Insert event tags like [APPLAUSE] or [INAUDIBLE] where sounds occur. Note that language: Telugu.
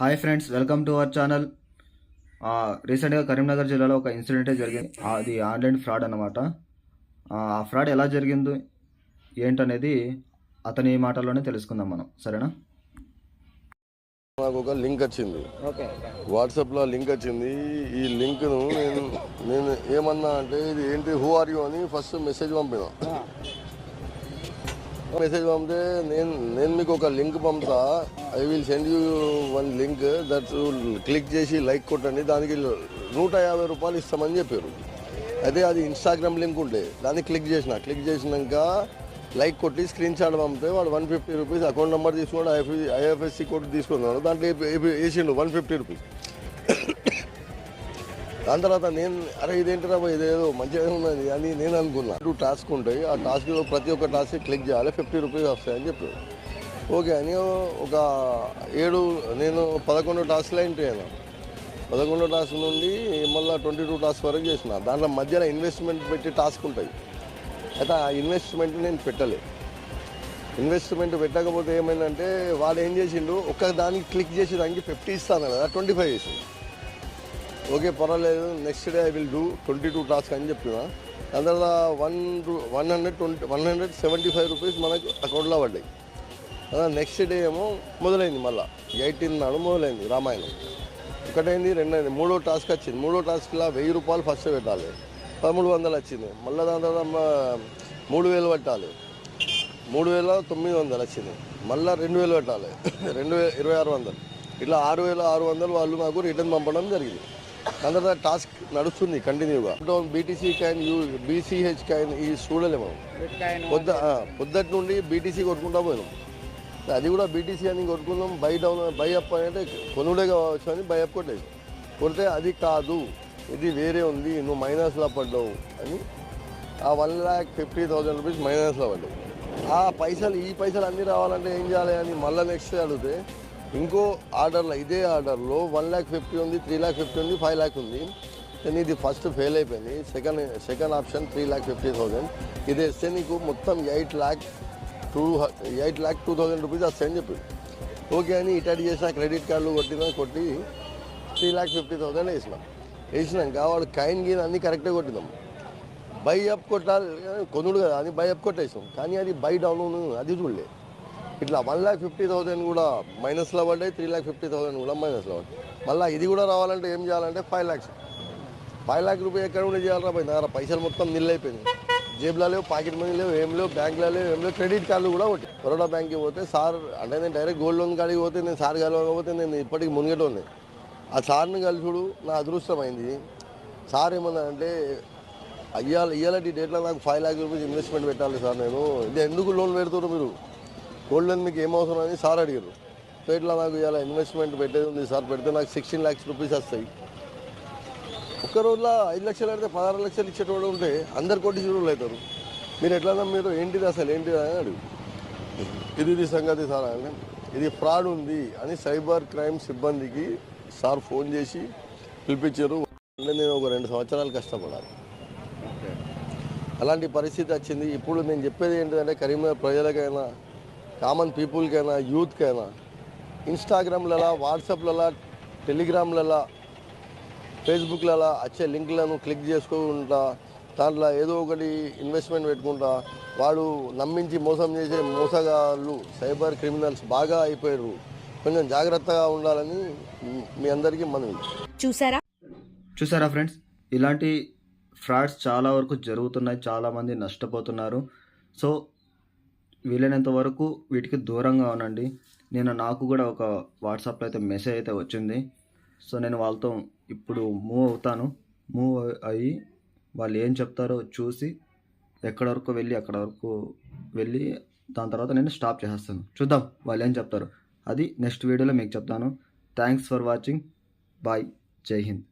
Hi friends welcome to our channel. రీసెంట్గా కరీంనగర్ జిల్లాలో ఒక ఇన్సిడెంటే జరిగింది. అది ఆన్లైన్ ఫ్రాడ్ అన్నమాట. ఆ ఫ్రాడ్ ఎలా జరిగింది ఏంటనేది అతని మాటల్లోనే తెలుసుకుందాం మనం. సరేనా? నాకు ఒక లింక్ వచ్చింది. ఓకే. వాట్సాప్లో లింక్ వచ్చింది. ఈ లింక్ను నేను నేను ఏమన్నా అంటే ఇది ఏంటి హూ ఆర్ యూ అని ఫస్ట్ మెసేజ్ పంపిన. మెసేజ్ పంపితే నేను నేను మీకు ఒక లింక్ పంపుతా. I will send you one link that click చేసి లైక్ కొట్టండి. దానికి నూట యాభై రూపాయలు ఇస్తామని చెప్పారు. అయితే అది ఇన్స్టాగ్రామ్ లింక్ ఉండే. దాన్ని క్లిక్ చేసిన. క్లిక్ చేసినాక లైక్ కొట్టి స్క్రీన్ షాట్ పంపితే వాడు one fifty rupees account number తీసుకున్నాడు ఐఎఫ్ ఐఎఫ్ఎస్సి కోడ్ తీసుకున్నాడు. దాంట్లో వేసిండు వన్ ఫిఫ్టీ రూపీస్ దాని తర్వాత నేను అరే ఇదేంటి రా ఇదేదో మంచిగా ఉన్నది అని నేను అనుకున్నా. టూ టాస్క్ ఉంటాయి. ఆ టాస్క్లో ప్రతి ఒక్క టాస్క్ క్లిక్ చేయాలి. ఫిఫ్టీ రూపీస్ వస్తాయని చెప్పారు. ఓకే అని ఒక ఏడు నేను పదకొండు టాస్క్లో ఎంట్రీ అయినా. పదకొండో టాస్క్ నుండి మళ్ళీ ట్వంటీ టూ టాస్క్ వరకు చేసిన. దాంట్లో మధ్యలో ఇన్వెస్ట్మెంట్ పెట్టి టాస్క్ ఉంటాయి. అయితే ఆ ఇన్వెస్ట్మెంట్ నేను పెట్టలే. ఇన్వెస్ట్మెంట్ పెట్టకపోతే ఏమైందంటే వాడు ఏం చేసిండు ఒక్క దానికి క్లిక్ చేసి దానికి ఫిఫ్టీ ఇస్తాను కదా ట్వంటీ ఫైవ్ చేసిండు. ఓకే పర్వాలేదు next day I will do twenty two task అని చెప్పిన. దాని తర్వాత one one hundred twenty one hundred seventy five rupees మనకు అకౌంట్లో పడ్డాయి. నెక్స్ట్ డే ఏమో మొదలైంది మళ్ళీ. ఎయిటీన్ నాడు మొదలైంది రామాయణం. ఒకటైంది రెండైంది మూడో టాస్క్ వచ్చింది. మూడో టాస్క్లో వెయ్యి రూపాయలు ఫస్ట్ పెట్టాలి. పదమూడు వందలు వచ్చింది. మళ్ళీ దాని తర్వాత మూడు వేలు పెట్టాలి. మూడు వేల తొమ్మిది వందలు వచ్చింది. మళ్ళీ రెండు వేలు పెట్టాలి. [LAUGHS] రెండు వేల ఇరవై ఆరు వందలు. ఇట్లా ఆరు వేల ఆరు వందలు వాళ్ళు నాకు రిటర్న్ పంపడం జరిగింది. దాని తర్వాత టాస్క్ నడుస్తుంది కంటిన్యూగా BTC can you BCH can ఈ చూడలేము. పొద్దు పొద్దుటి నుండి బీటీసీ కొట్టుకుంటా పోయినాం. అది కూడా బీటీసీ అని కొట్టుకుందాం బై డౌన్ బై అప్ అంటే కొనుడే కావచ్చు అని బై అప్ కొట్టేది. కొడితే అది కాదు ఇది వేరే ఉంది నువ్వు మైనస్లో పడ్డావు అని ఆ one lakh fifty thousand rupees మైనస్లో పడ్డావు ఆ పైసలు ఈ పైసలు అన్నీ రావాలంటే ఏం చేయాలి అని మళ్ళీ నెక్స్ట్ అడిగితే ఇంకో ఆర్డర్లో ఇదే ఆర్డర్లో వన్ ల్యాక్ ఫిఫ్టీ ఉంది త్రీ ల్యాక్ ఫిఫ్టీ ఉంది ఫైవ్ ల్యాక్ ఉంది. కానీ ఇది ఫస్ట్ ఫెయిల్ అయిపోయింది. Second second option three lakh fifty thousand ఇది ఇస్తే నీకు మొత్తం eight lakh two eight lakh two thousand rupees వస్తాయని చెప్పింది ఓకే అని ఇటాటి చేసిన క్రెడిట్ కార్డులు కొట్టినా కొట్టి త్రీ ల్యాక్ ఫిఫ్టీ థౌసండ్ వేసినాం. వేసినాక వాడు కైన్ గీన్ అన్నీ కరెక్ట్గా కొట్టినాం. బై అప్ కొట్టాలి కొనుడు కదా అని బై అప్ కొట్టేసాం కానీ అది బై డౌన్ అది చూడలే. ఇట్లా వన్ ల్యాక్ ఫిఫ్టీ థౌసండ్ కూడా మైనస్లో పడ్డాయి త్రీ ల్యాక్ ఫిఫ్టీ థౌసండ్ కూడా మైనస్లో పడ్డాయి. మళ్ళీ ఇది కూడా రావాలంటే ఏం చేయాలంటే ఫైవ్ ల్యాక్స్ ఫైవ్ ల్యాక్ రూపాయలు ఎక్కడ కూడా చేయాలరా పోయి దగ్గర పైసలు మొత్తం నిల్ అయిపోయింది జేబులో లేవు పాకెట్ మనీ లేవు ఏం లేవు బ్యాంకులో లేవు ఏం లేవు క్రెడిట్ కార్డులు కూడా ఒకటి. బరోడా బ్యాంక్కి పోతే సార్ అంటే నేను డైరెక్ట్ గోల్డ్ లోన్ కాడికి పోతే నేను సార్ కలవకపోతే నేను ఇప్పటికి మునిగేటోని ఆ సార్ని కలిసుడు నా అదృష్టం అయింది. సార్ ఏమన్నా అంటే అయ్యాలి ఇయ్యాలంటే ఈ డేట్లో నాకు ఫైవ్ ల్యాక్ రూపీస్ ఇన్వెస్ట్మెంట్ పెట్టాలి సార్ నేను. ఇది ఎందుకు లోన్ పెడుతున్నారు మీరు? గోల్డ్ లోన్ మీకు ఏం అవసరం అని సార్ అడిగారు. సో ఇట్లా నాకు ఇవాళ ఇన్వెస్ట్మెంట్ పెట్టేది ఉంది సార్ పెడితే నాకు సిక్స్టీన్ ల్యాక్స్ రూపీస్ వస్తాయి. ఒక్క రోజులో ఐదు లక్షలు పెడితే పదహారు లక్షలు ఇచ్చేటోడు ఉంటే అందరు కోటీశ్వరులు అవుతారు. మీరు ఎట్లా మీరు ఏంటిది అసలు ఏంటిది అని అడుగు. ఇది ఇది సంగతి సార్ అంటే ఇది ఫ్రాడ్ ఉంది అని సైబర్ క్రైమ్ సిబ్బందికి సార్ ఫోన్ చేసి పిలిపించారు. నేను ఒక రెండు సంవత్సరాలు కష్టపడాలి. అలాంటి పరిస్థితి వచ్చింది. ఇప్పుడు నేను చెప్పేది ఏంటంటే కరీంనగర్ ప్రజలకైనా కామన్ పీపుల్కైనా యూత్కైనా ఇన్స్టాగ్రామ్లలో వాట్సాప్లలో టెలిగ్రామ్లలో ఫేస్బుక్లలో వచ్చే లింక్లను క్లిక్ చేసుకుంటా దాంట్లో ఏదో ఒకటి ఇన్వెస్ట్మెంట్ పెట్టుకుంటా. వాడు నమ్మించి మోసం చేసే మోసగాళ్ళు సైబర్ క్రిమినల్స్ బాగా అయిపోయారు కొంచెం జాగ్రత్తగా ఉండాలని మీ అందరికీ మనవి. చూసారా? చూసారా ఫ్రెండ్స్? ఇలాంటి ఫ్రాడ్స్ చాలా వరకు జరుగుతున్నాయి చాలామంది నష్టపోతున్నారు. సో వీలైనంత వరకు వీటికి దూరంగా ఉండండి. నేను నాకు కూడా ఒక వాట్సాప్లో అయితే మెసేజ్ అయితే వచ్చింది. సో నేను వాళ్ళతో ఇప్పుడు మూవ్ అవుతాను. మూవ్ అయ్యి వాళ్ళు ఏం చెప్తారో చూసి ఎక్కడ వరకు వెళ్ళి అక్కడ వరకు వెళ్ళి దాని తర్వాత నేను స్టాప్ చేసేస్తాను. చూద్దాం వాళ్ళు ఏం చెప్తారు. అది నెక్స్ట్ వీడియోలో మీకు చెప్తాను. థ్యాంక్స్ ఫర్ వాచింగ్ బాయ్ జై హింద్